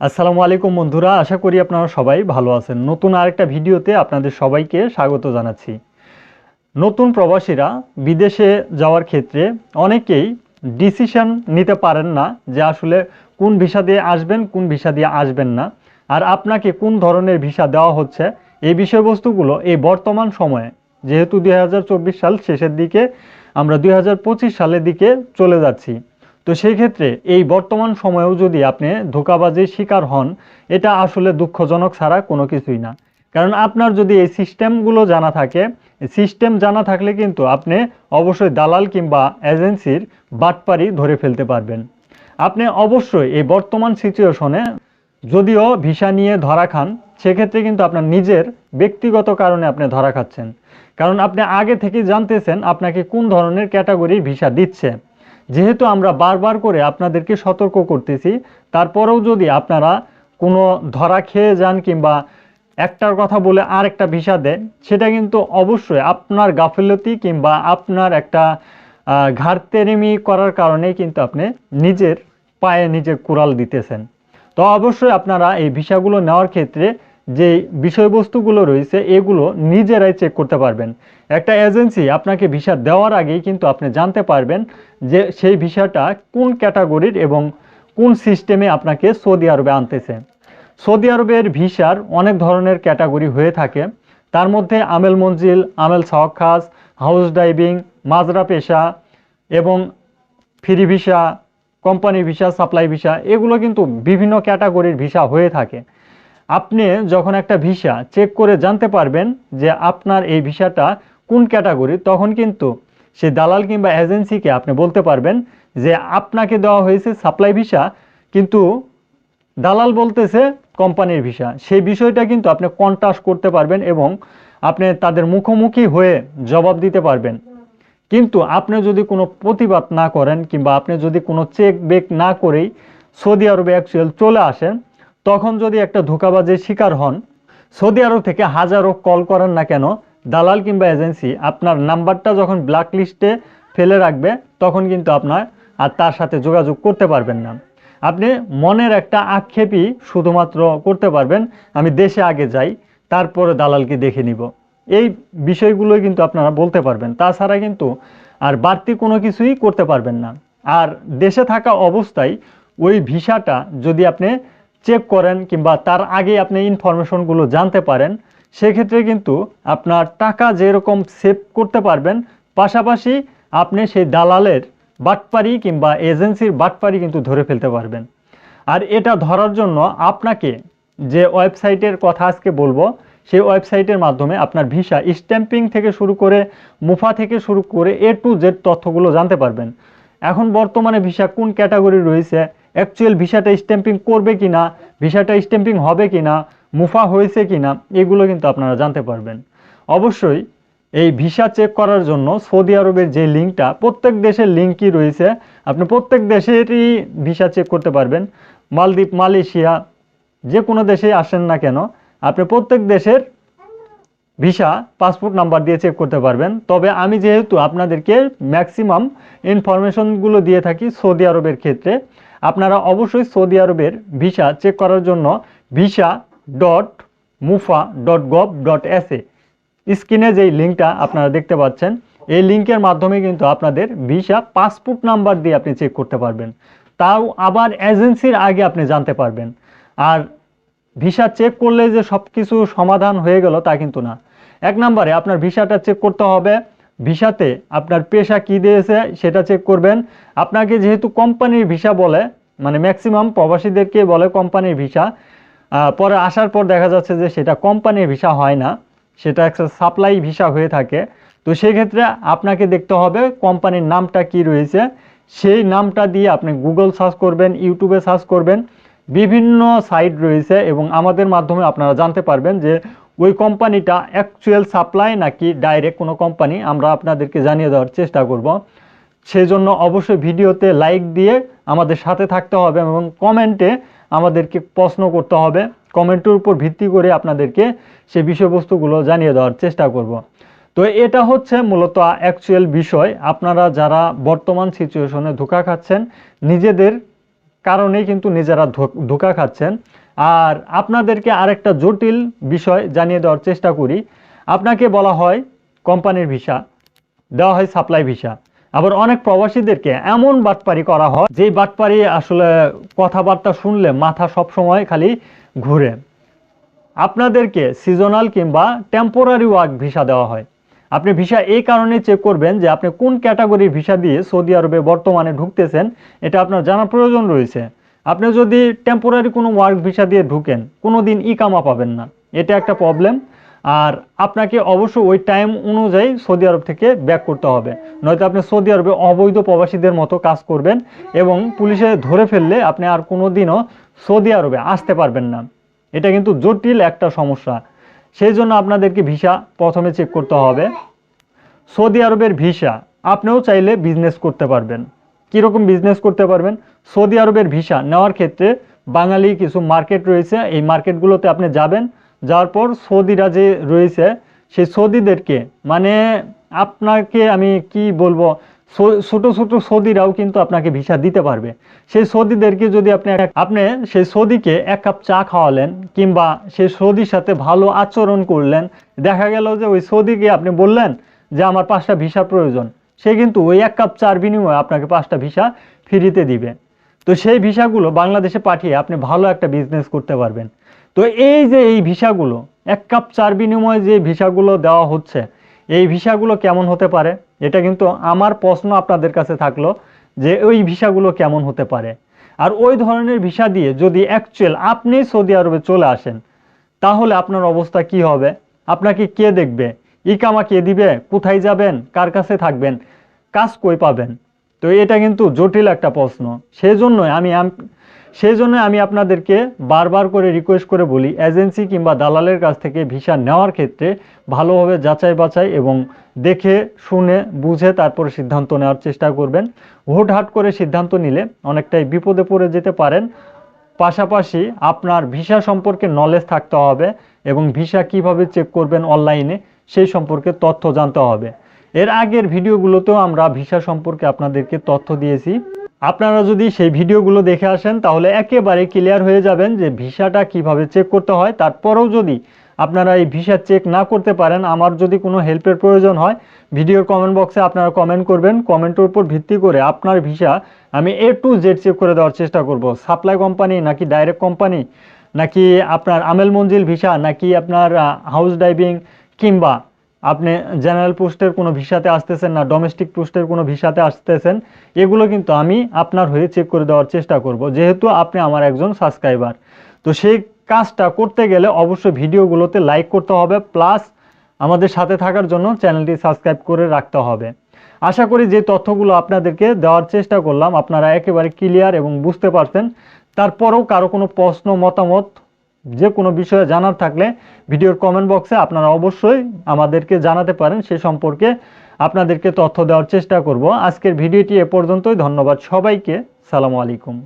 আসসালামু আলাইকুম বন্ধুরা, আশা করি আপনারা সবাই ভালো আছেন। নতুন আরেকটা ভিডিওতে আপনাদের সবাইকে স্বাগত জানাচ্ছি। নতুন প্রবাসীরা বিদেশে যাওয়ার ক্ষেত্রে অনেকেই ডিসিশন নিতে পারেন না যে আসলে কোন ভিসা দিয়ে আসবেন, কোন ভিসা দিয়ে আসবেন না। আর আপনাকে কোন ধরনের ভিসা দেওয়া হচ্ছে, এই বিষয়বস্তুগুলো এই বর্তমান সময়ে, যেহেতু দুই হাজার চব্বিশ সাল শেষের দিকে, আমরা দুই হাজার পঁচিশ সালের দিকে চলে যাচ্ছি। তো সেই ক্ষেত্রে এই বর্তমান সময়েও যদি আপনি ধোকাবাজির শিকার হন, এটা আসলে দুঃখজনক ছাড়া কোনো কিছুই না। কারণ আপনার যদি এই সিস্টেমগুলো জানা থাকে সিস্টেম জানা থাকলে কিন্তু আপনি অবশ্যই দালাল কিংবা এজেন্সির বাটপারি ধরে ফেলতে পারবেন। আপনি অবশ্যই এই বর্তমান সিচুয়েশনে যদিও ভিসা নিয়ে ধরা খান, সেক্ষেত্রে কিন্তু আপনার নিজের ব্যক্তিগত কারণে আপনি ধরা খাচ্ছেন। কারণ আপনি আগে থেকেই জানতেছেন আপনাকে কোন ধরনের ক্যাটাগরির ভিসা দিচ্ছে। যেহেতু আমরা বারবার করে আপনাদেরকে সতর্ক করতেছি, তারপরেও যদি আপনারা কোনো ধরা খেয়ে যান কিংবা একটার কথা বলে আর একটা ভিসা দেন, সেটা কিন্তু অবশ্যই আপনার গাফিলতি কিংবা আপনার একটা ঘাটতেরেমি করার কারণেই কিন্তু আপনি নিজের পায়ে নিজের কুড়াল দিতেছেন। তো অবশ্যই আপনারা এই ভিসাগুলো নেওয়ার ক্ষেত্রে যে বিষয়বস্তুগুলো রয়েছে, এগুলো নিজেরাই চেক করতে পারবেন। একটা এজেন্সি আপনাকে ভিসা দেওয়ার আগেই কিন্তু আপনি জানতে পারবেন যে সেই ভিসাটা কোন ক্যাটাগরির এবং কোন সিস্টেমে আপনাকে সৌদি আরবে আনতেছে। সৌদি আরবের ভিসার অনেক ধরনের ক্যাটাগরি হয়ে থাকে। তার মধ্যে আমেল মঞ্জিল, আমেল সাওয়াক্কাস হাউস ড্রাইভিং মাজরা পেশা এবং free visa company visa supply visa এগুলো কিন্তু বিভিন্ন ক্যাটাগরির ভিসা হয়ে থাকে। আপনি যখন একটা ভিসা চেক করে জানতে পারবেন যে আপনার এই ভিসাটা কোন ক্যাটাগরি তখন কিন্তু সে দালাল কিংবা এজেন্সিকে আপনি বলতে পারবেন যে আপনাকে দেওয়া হয়েছে সাপ্লাই ভিসা, কিন্তু দালাল বলতেছে কোম্পানির ভিসা। সেই বিষয়টা কিন্তু আপনি কন্ট্রাস্ট করতে পারবেন এবং আপনি তাদের মুখোমুখি হয়ে জবাব দিতে পারবেন। কিন্তু আপনি যদি কোনো প্রতিবাদ না করেন কিংবা আপনি যদি কোনো চেক বেক না করেই সৌদি আরবে অ্যাকচুয়াল চলে আসেন তখন যদি একটা ধোকাবাজের শিকার হন, সৌদি আরব থেকে হাজারো কল করেন না কেন, দালাল কিংবা এজেন্সি আপনার নাম্বারটা যখন ব্ল্যাক লিস্টে ফেলে রাখবে, তখন কিন্তু আপনার আর তার সাথে যোগাযোগ করতে পারবেন না। আপনি মনের একটা আক্ষেপই শুধুমাত্র করতে পারবেন, আমি দেশে আগে যাই, তারপরে দালালকে দেখে নিব। এই বিষয়গুলোই কিন্তু আপনারা বলতে পারবেন। তাছাড়া কিন্তু আর বাড়তি কোনো কিছুই করতে পারবেন না। আর দেশে থাকা অবস্থায় ওই ভিসাটা যদি আপনি চেক করেন কিংবা তার আগে আপনি ইনফরমেশনগুলো জানতে পারেন, সেক্ষেত্রে কিন্তু আপনার টাকা যেরকম সেভ করতে পারবেন, পাশাপাশি আপনি সেই দালালের বাটপারি কিংবা এজেন্সির বাটপারি কিন্তু ধরে ফেলতে পারবেন। আর এটা ধরার জন্য আপনাকে যে ওয়েবসাইটের কথা আজকে বলব, সেই ওয়েবসাইটের মাধ্যমে আপনার ভিসা স্ট্যাম্পিং থেকে শুরু করে মুফা থেকে শুরু করে এ টু জেড তথ্যগুলো জানতে পারবেন। এখন বর্তমানে ভিসা কোন ক্যাটাগরি রয়েছে অ্যাকচুয়াল ভিসাটা স্ট্যাম্পিং করবে কি না ভিসাটা স্ট্যাম্পিং হবে কি না মুফা হয়েছে কি না এগুলো কিন্তু আপনারা জানতে পারবেন। অবশ্যই এই ভিসা চেক করার জন্য সৌদি আরবের যে লিঙ্কটা, প্রত্যেক দেশের লিঙ্কই রয়েছে। আপনি প্রত্যেক দেশেরই ভিসা চেক করতে পারবেন। মালদ্বীপ, মালয়েশিয়া, যে কোনো দেশে আসেন না কেন, আপনি প্রত্যেক দেশের ভিসা পাসপোর্ট নাম্বার দিয়ে চেক করতে পারবেন। তবে আমি যেহেতু আপনাদেরকে ম্যাক্সিমাম ইনফরমেশনগুলো দিয়ে থাকি সৌদি আরবের ক্ষেত্রে আপনারা অবশ্যই সৌদি আরবের ভিসা চেক করার জন্য visa dot mofa dot gov dot S স্ক্রিনে যেই লিঙ্কটা আপনারা দেখতে পাচ্ছেন, এই লিঙ্কের মাধ্যমে কিন্তু আপনাদের ভিসা পাসপোর্ট নাম্বার দিয়ে আপনি চেক করতে পারবেন। তাও আবার এজেন্সির আগে আপনি জানতে পারবেন। আর ভিসা চেক করলে যে সব কিছু সমাধান হয়ে গেল তা কিন্তু না। এক নম্বরে আপনার ভিসাটা চেক করতে হবে ভিসাতে আপনার পেশা কি দিয়েছে সেটা চেক করবেন। আপনাকে যেহেতু কোম্পানির ভিসা বলে মানে ম্যাক্সিমাম প্রবাসীদেরকে বলে কোম্পানির ভিসা পরে আসার পর দেখা যাচ্ছে যে সেটা কোম্পানির ভিসা হয় না, সেটা একটা সাপ্লাই ভিসা হয়ে থাকে। তো সেই ক্ষেত্রে আপনাকে দেখতে হবে কোম্পানির নামটা কি রয়েছে। সেই নামটা দিয়ে আপনি গুগল সার্চ করবেন ইউটিউবে সার্চ করবেন। বিভিন্ন সাইট রয়েছে এবং আমাদের মাধ্যমে আপনারা জানতে পারবেন যে ওই কোম্পানিটা অ্যাকচুয়াল সাপ্লাই নাকি ডাইরেক্ট কোনো কোম্পানি, আমরা আপনাদেরকে জানিয়ে দেওয়ার চেষ্টা করব। সেই জন্য অবশ্যই ভিডিওতে লাইক দিয়ে আমাদের সাথে থাকতে হবে এবং কমেন্টে আমাদেরকে প্রশ্ন করতে হবে। কমেন্টের উপর ভিত্তি করে আপনাদেরকে সেই বিষয়বস্তুগুলো জানিয়ে দেওয়ার চেষ্টা করব। তো এটা হচ্ছে মূলত অ্যাকচুয়াল বিষয়। আপনারা যারা বর্তমান সিচুয়েশনে ধোকা খাচ্ছেন, নিজেদের কারণেই কিন্তু নিজেরা ধোঁকা খাচ্ছেন। আর আপনাদেরকে আরেকটা জটিল বিষয় জানিয়ে দেওয়ার চেষ্টা করি। আপনাকে বলা হয় কোম্পানির ভিসা, দেওয়া হয় সাপ্লাই ভিসা। আবার অনেক প্রবাসীদেরকে এমন বাটপারি করা হয়, যেই বাটপারি আসলে কথাবার্তা শুনলে মাথা সবসময় খালি ঘুরে। আপনাদেরকে সিজনাল কিংবা টেম্পোরারি ওয়ার্ক ভিসা দেওয়া হয়। আপনি ভিসা এই কারণে চেক করবেন যে আপনি কোন ক্যাটাগরির ভিসা দিয়ে সৌদি আরবে বর্তমানে ঢুকতেছেন, এটা আপনার জানা প্রয়োজন রয়েছে। আপনি যদি টেম্পোরারি কোনো ওয়ার্ক ভিসা দিয়ে ঢুকেন কোনো দিন ইকামা পাবেন না। এটা একটা প্রবলেম আর আপনাকে অবশ্যই ওই টাইম অনুযায়ী সৌদি আরব থেকে ব্যাক করতে হবে। নয়তো আপনি সৌদি আরবে অবৈধ প্রবাসীদের মতো কাজ করবেন এবং পুলিশে ধরে ফেললে আপনি আর কোনো দিনও সৌদি আরবে আসতে পারবেন না। এটা কিন্তু জটিল একটা সমস্যা। সেই জন্য আপনাদেরকে ভিসা প্রথমে চেক করতে হবে। সৌদি আরবের ভিসা, আপনিও চাইলে বিজনেস করতে পারবেন। কীরকম বিজনেস করতে পারবেন? সৌদি আরবের ভিসা নেওয়ার ক্ষেত্রে বাঙালি কিছু মার্কেট রয়েছে, এই মার্কেটগুলোতে আপনি যাবেন। যাওয়ার পর সৌদিরা যে রয়েছে, সেই সৌদিদেরকে মানে আপনাকে আমি কি বলব ছোট ছোট সৌদিরাও কিন্তু আপনাকে ভিসা দিতে পারবে। সেই সৌদিদেরকে যদি আপনি আপনি সেই সৌদিকে এক কাপ চা খাওয়ালেন কিংবা সেই সৌদির সাথে ভালো আচরণ করলেন, দেখা গেল যে ওই সৌদিকে আপনি বললেন যে আমার পাঁচটা ভিসা প্রয়োজন। সে কিন্তু ওই এক কাপ চার বিনিময়ে আপনাকে পাঁচটা ভিসা ফ্রিতে দিবে। তো সেই ভিসাগুলো বাংলাদেশে পাঠিয়ে আপনি ভালো একটা বিজনেস করতে পারবেন। তো এই যে এই ভিসাগুলো, এক কাপ চার বিনিময়ে যে ভিসাগুলো দেওয়া হচ্ছে এই ভিসাগুলো কেমন হতে পারে? এটা কিন্তু আমার প্রশ্ন আপনাদের কাছে থাকল যে ওই ভিসাগুলো কেমন হতে পারে? আর ওই ধরনের ভিসা দিয়ে যদি অ্যাকচুয়াল আপনি সৌদি আরবে চলে আসেন, তাহলে আপনার অবস্থা কি হবে? আপনাকে কে দেখবে? ইকামা কে দিবে? কোথায় যাবেন? কার কাছে থাকবেন? কাজ কই পাবেন? তো এটা কিন্তু জটিল একটা প্রশ্ন। আমি আম- সেই জন্য আমি আপনাদেরকে বারবার করে রিকোয়েস্ট করে বলি এজেন্সি কিংবা দালালের কাছ থেকে ভিসা নেওয়ার ক্ষেত্রে ভালোভাবে যাচাই বাছাই এবং দেখে, শুনে, বুঝে তারপরে সিদ্ধান্ত নেওয়ার চেষ্টা করবেন। হুটহাট করে সিদ্ধান্ত নিলে অনেকটাই বিপদে পড়ে যেতে পারেন। পাশাপাশি আপনার ভিসা সম্পর্কে নলেজ থাকতে হবে এবং ভিসা কীভাবে চেক করবেন অনলাইনে সেই সম্পর্কে তথ্য জানতে হবে। এর আগের ভিডিওগুলোতেও আমরা ভিসা সম্পর্কে আপনাদেরকে তথ্য দিয়েছি। আপনারা যদি সেই ভিডিওগুলো দেখে আসেন, তাহলে একেবারে ক্লিয়ার হয়ে যাবেন যে ভিসাটা কীভাবে চেক করতে হয়। তারপরেও যদি আপনারা এই ভিসা চেক না করতে পারেন, আমার যদি কোনো হেল্পের প্রয়োজন হয়, ভিডিওর কমেন্ট বক্সে আপনারা কমেন্ট করবেন। কমেন্টের উপর ভিত্তি করে আপনার ভিসা আমি এ টু জেড চেক করে দেওয়ার চেষ্টা করব। সাপ্লাই কোম্পানি নাকি ডাইরেক্ট কোম্পানি নাকি আপনার আমেল মঞ্জিল ভিসা? নাকি আপনার হাউস ডাইভিং কিংবা আপনি জেনারেল পোস্টের কোনো ভিসাতে আসতেছেন না ডোমেস্টিক পোস্টের কোনো ভিসাতে আসতেছেন, এগুলো কিন্তু আমি আপনার হয়ে চেক করে দেওয়ার চেষ্টা করব। যেহেতু আপনি আমার একজন সাবস্ক্রাইবার তো সেই কাজটা করতে গেলে অবশ্যই ভিডিওগুলোতে লাইক করতে হবে প্লাস আমাদের সাথে থাকার জন্য চ্যানেলটি সাবস্ক্রাইব করে রাখতে হবে। আশা করি যে তথ্যগুলো আপনাদেরকে দেওয়ার চেষ্টা করলাম, আপনারা একেবারে ক্লিয়ার এবং বুঝতে পারছেন। তারপরেও কারও কোনো প্রশ্ন, মতামত যে কোনো বিষয়ে জানার থাকলে ভিডিওর কমেন্ট বক্সে আপনারা অবশ্যই আমাদেরকে জানাতে পারেন, সে সম্পর্কে আপনাদেরকে তথ্য দেওয়ার চেষ্টা করব। আজকের ভিডিওটি এ পর্যন্তই, ধন্যবাদ সবাইকে, সালামু আলাইকুম।